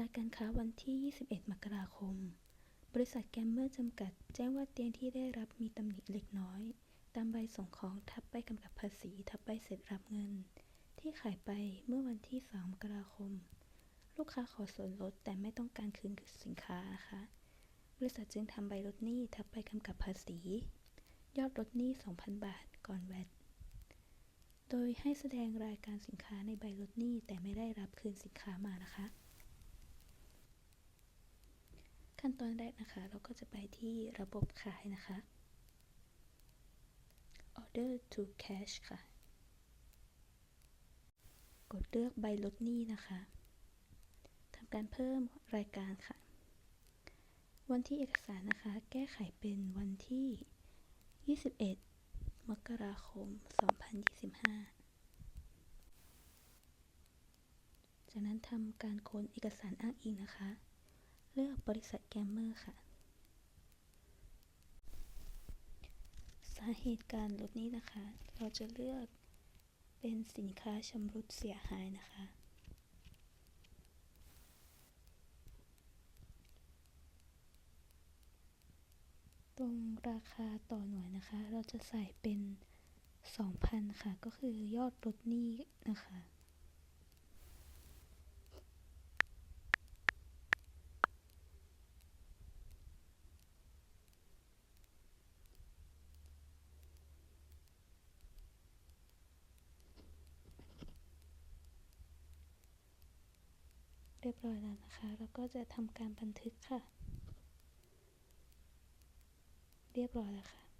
รายการค้าวันที่ 21 มกราคม บริษัทแกมเมอร์จำกัด แจ้งว่าเตียงที่ได้รับมีตำหนิเล็กน้อย ตามใบส่งของทับใบกำกับภาษี ทับใบเสร็จรับเงิน ที่ขายไปเมื่อวันที่ 2 มกราคม ลูกค้าขอส่วนลดแต่ไม่ต้องการคืนสินค้านะคะ บริษัทจึงทำใบลดหนี้ทับใบกำกับภาษี ยอดลดหนี้ 2,000 บาท ก่อนแวตโดยให้แสดงรายการสินค้าในใบลดหนี้แต่ไม่ได้รับคืนสินค้ามานะคะ ขั้นตอนแรกนะคะ เราก็จะไปที่ระบบขายนะคะ Order to Cash ค่ะ กดเลือกใบลดหนี้นะคะทำการเพิ่มรายการค่ะ วันที่เอกสารนะคะ แก้ไขเป็นวันที่ 21 มกราคม 2025จากนั้นทำการค้นเอกสารอ้างอิงนะคะ เลือกบริษัทแกมเมอร์ค่ะ สาเหตุการลดนี้นะคะ เราจะเลือกเป็นสินค้าชำรุดเสียหายนะคะ ตรงราคาต่อหน่วยนะคะ เราจะใส่เป็น 2,000 ค่ะ ก็คือยอดลดหนี้นะคะ เรียบร้อยแล้วนะคะ แล้วก็จะทำการบันทึกค่ะ เรียบร้อยแล้วค่ะ